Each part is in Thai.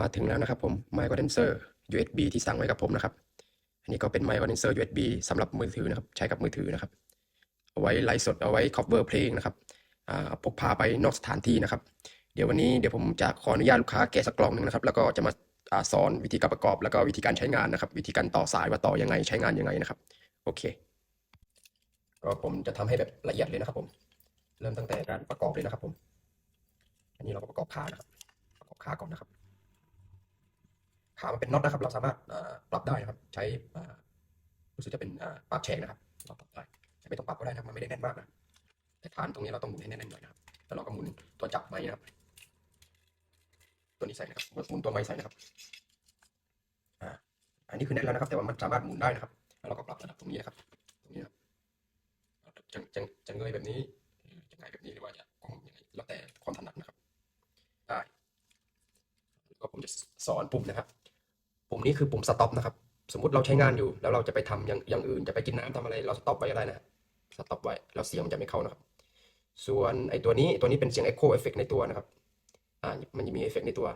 มาถึงแล้วนะครับผมไมค์คอนเดนเซอร์ USB ที่สั่งไว้กับผมนะครับ อันนี้ก็เป็นไมค์คอนเดนเซอร์ USB สำหรับมือถือนะครับ ใช้กับมือถือนะครับ เอาไว้ไลฟ์สด เอาไว้ cover เพลงนะครับอ่าพกพาไปนอกสถานที่นะครับ เดี๋ยววันนี้เดี๋ยวผมจะขออนุญาตลูกค้าแกะสักกล่องหนึ่งนะครับ แล้วก็จะมาสอนวิธีการประกอบ แล้วก็วิธีการใช้งานนะครับ วิธีการต่อสายว่าต่อยังไงใช้งานยังไงนะครับ โอเค ก็ผมจะทำให้แบบละเอียดเลยนะครับผม เริ่มตั้งแต่การประกอบเลยนะครับผม อันนี้เราก็ประกอบขานะครับ ประกอบขาก่อนนะครับ ขามันเป็นน็อตนะครับ เราสามารถปรับได้นะครับ ใช้รู้สึกจะเป็นอ่าปรับแฉกนะครับ เราปรับได้ไม่ต้องปรับก็ได้นะมันไม่ได้แน่นมากนะแต่ฐานตรงนี้เราต้องหมุนให้แน่นๆหน่อยนะครับแล้วเราก็หมุนตัวจับไม้นะครับ ตัวนี้ใส่นะครับหมุนตัวไม้ใส่นะครับอ่าอันนี้คือแน่นแล้วนะครับ แต่ว่ามันสามารถหมุนได้นะครับ แล้วเราก็ปรับระดับตรงนี้นะครับตรงนี้นะครับจะจะจะเงยแบบนี้จะไงแบบนี้หรือว่าจะกลมยังไงแล้วแต่ความถนัดนะครับได้แล้วก็ผมจะสอนปุ่มนะครับ ปุ่มนี้คือปุ่มสต็อปนะครับ สมมติเราใช้งานอยู่ แล้วเราจะไปทำอย่างอย่างอื่นจะไปกินน้ำทำอะไร เราสต็อปไว้ก็ได้นะสต็อปไว้แล้วเสียงมันจะไม่เข้านะครับ ส่วนไอ้ตัวนี้ตัวนี้เป็นเสียง Echo Effect ในตัวนะครับอ่ามันจะมีเอฟเฟกในตัว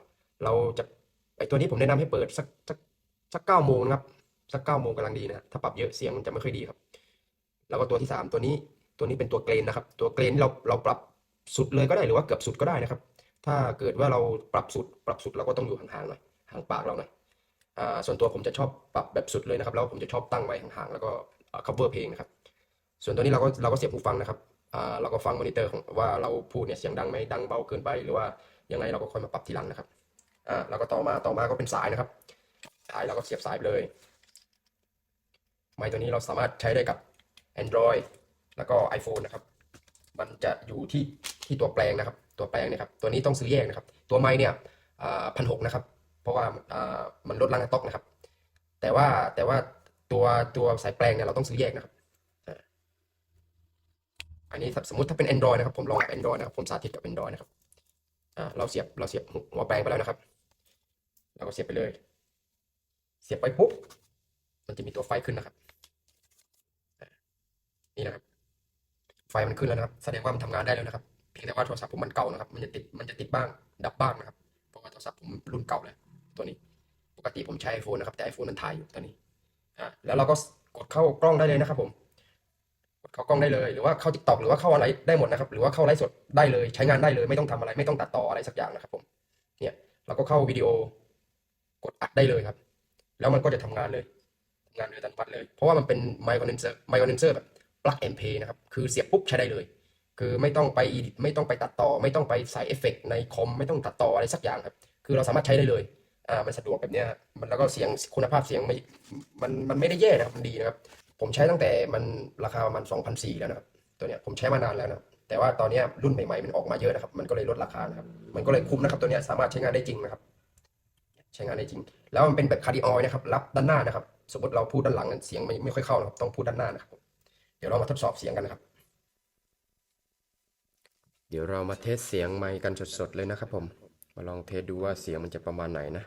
เราจะไอ้ตัวนี้ผมแนะนำให้เปิดสักสักสักเก้าโมงนะครับสักเก้าโมงกำลังดีนะถ้าปรับเยอะเสียงมันจะไม่ค่อยดีครับ แล้วก็ตัวที่สามตัวนี้ตัวนี้เป็นตัวเกรนนะครับ ตัวเกรนเราเราปรับสุดเลยก็ได้หรือว่าเกือบสุดก็ได้นะครับ ถ้าเกิดว่าเราปรับสุดปรับสุดเราก็ต้องอยู่ห่างๆหน่อยห่างปากเราหน่อย ส่วนตัวผมจะชอบปรับแบบสุดเลยนะครับ แล้วผมจะชอบตั้งไว้ห่างๆแล้วก็ cover เพลงนะครับ ส่วนตัวนี้เราก็เราก็เสียบหูฟังนะครับเราก็ฟังมอนิเตอร์ของว่าเราพูดเนี่ยเสียงดังไหมดังเบาเกินไป หรือว่ายังไงเราก็ค่อยมาปรับทีหลังนะครับอ่าแล้วก็ต่อมาต่อมาก็เป็นสายนะครับ สายเราก็เสียบสายไปเลยไมค์ตัวนี้เราสามารถใช้ได้กับ Android แล้วก็ iPhone นะครับ มันจะอยู่ที่ที่ตัวแปลงนะครับ ตัวแปลงเนะครับ ตัวนี้ต้องซื้อแยกนะครับ ตัวไม้เนี่ยพันหกนะครับ ราะว่ามันลดล่างสต็อกนะครับ แต่ว่าแต่ว่าตัวตัวสายแปลงเนี่ยเราต้องซื้อแยกนะครับอันนี้สมมติถ้าเป็น Android นะครับผมลองกับ Android นะครับผมสาธิตกับ Android นะครับเราเสียบเราเสียบหัวแปลงไปแล้วนะครับเราก็เสียบไปเลย เสียบไปปุ๊บมันจะมีตัวไฟขึ้นนะครับนี่นะครับ ไฟมันขึ้นแล้วนะครับ แสดงว่ามันทำงานได้แล้วนะครับเพียงแต่ว่าโทรศัพท์ผมมันเก่านะครับ มันจะติดมันจะติดบ้างดับบ้างนะครับเพราะว่าโทรศัพท์ผมรุ่นเก่าแล้ว ตัวนี้ ปกติผมใช้ iPhone นะครับแต่ iPhone มันถ่ายอยู่ตอนนี้อ่าแล้วเราก็กดเข้ากล้องได้เลยนะครับผมกดเข้ากล้องได้เลย หรือว่าเข้า TikTok หรือว่าเข้าอะไรได้หมดนะครับ หรือว่าเข้าไลฟ์สดได้เลย ใช้งานได้เลย ไม่ต้องทำอะไรไม่ต้องตัดต่ออะไรสักอย่างนะครับผมเนี่ยเราก็เข้าวิดีโอกดอัดได้เลยครับ แล้วมันก็จะทำงานเลยทำงานโดยอัตโนมัติเลย เพราะว่ามันเป็นไมโครเนเซอร์ไมโครเนเซอร์แบบ plug and play นะครับคือเสียบปุ๊บใช้ได้เลย คือไม่ต้องไปไม่ต้องไปตัดต่อ ไม่ต้องไปใส่เอฟเฟกต์ในคอมไม่ต้องตัดต่ออะไรสักอย่างครับ คือเราสามารถใช้ได้เลย อ่ามันสะดวกแบบเนี้ยมันแล้วก็เสียงคุณภาพเสียงไม่มันมันไม่ได้แย่นะครับมันดีนะครับ ผมใช้ตั้งแต่มันราคาประมาณ2,400แล้วนะครับตัวเนี้ยผมใช้มานานแล้วนะแต่ว่าตอนเนี้ยรุ่นใหม่ๆมันออกมาเยอะนะครับ มันก็เลยลดราคานะครับ มันก็เลยคุ้มนะครับ ตัวเนี้ยสามารถใช้งานได้จริงนะครับ ใช้งานได้จริง แล้วมันเป็นแบบคาร์ดิออยนะครับ รับด้านหน้านะครับ สมมติเราพูดด้านหลังเสียงไม่ไม่ค่อยเข้านะครับ ต้องพูดด้านหน้านะครับ เดี๋ยวเรามาทดสอบเสียงกันนะครับ เดี๋ยวเรามาเทสเสียงไมค์กันสดๆเลยนะครับ ผม มาลองเทสดูว่าเสียงมันจะประมาณไหนนะ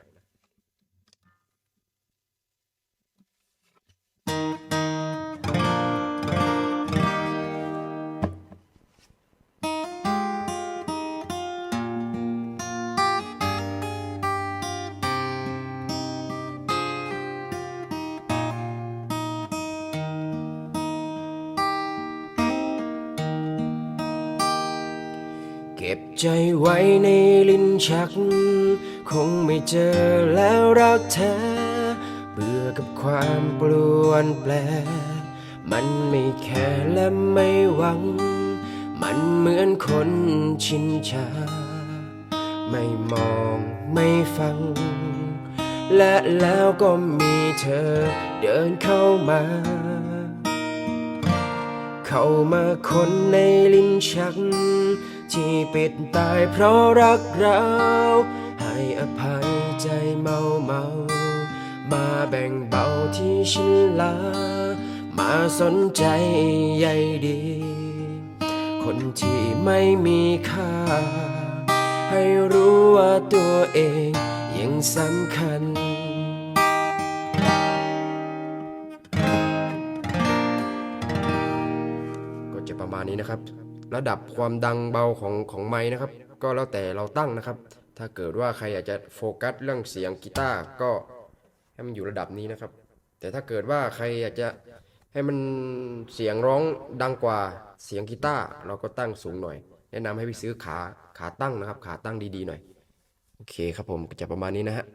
ใจไว้ในลิ้นชัก คงไม่เจอแล้วรักแท้เบื่อกับความปลวนแปล มันไม่แค่และไม่หวัง มันเหมือนคนชินชา ไม่มองไม่ฟัง และแล้วก็มีเธอเดินเข้ามา เข้ามาคนในลิ้นชัก ที่ปิดตายเพราะรักเรา ให้อภัยใจเมาเมา มาแบ่งเบาที่ฉันลา มาสนใจใยดี คนที่ไม่มีค่า ให้รู้ว่าตัวเองยังสำคัญก็จะประมาณนี้นะครับ ระดับความดังเบาของของไม้นะครับ ก็แล้วแต่เราตั้งนะครับ ถ้าเกิดว่าใครอยากจะโฟกัสเรื่องเสียงกีตาร์ก็ให้มันอยู่ระดับนี้นะครับ แต่ถ้าเกิดว่าใครอยากจะให้มันเสียงร้องดังกว่าเสียงกีตาร์เราก็ตั้งสูงหน่อย แนะนำให้ไปซื้อขาขาตั้งนะครับ ขาตั้งดีๆหน่อย โอเคครับผมจะประมาณนี้นะฮะ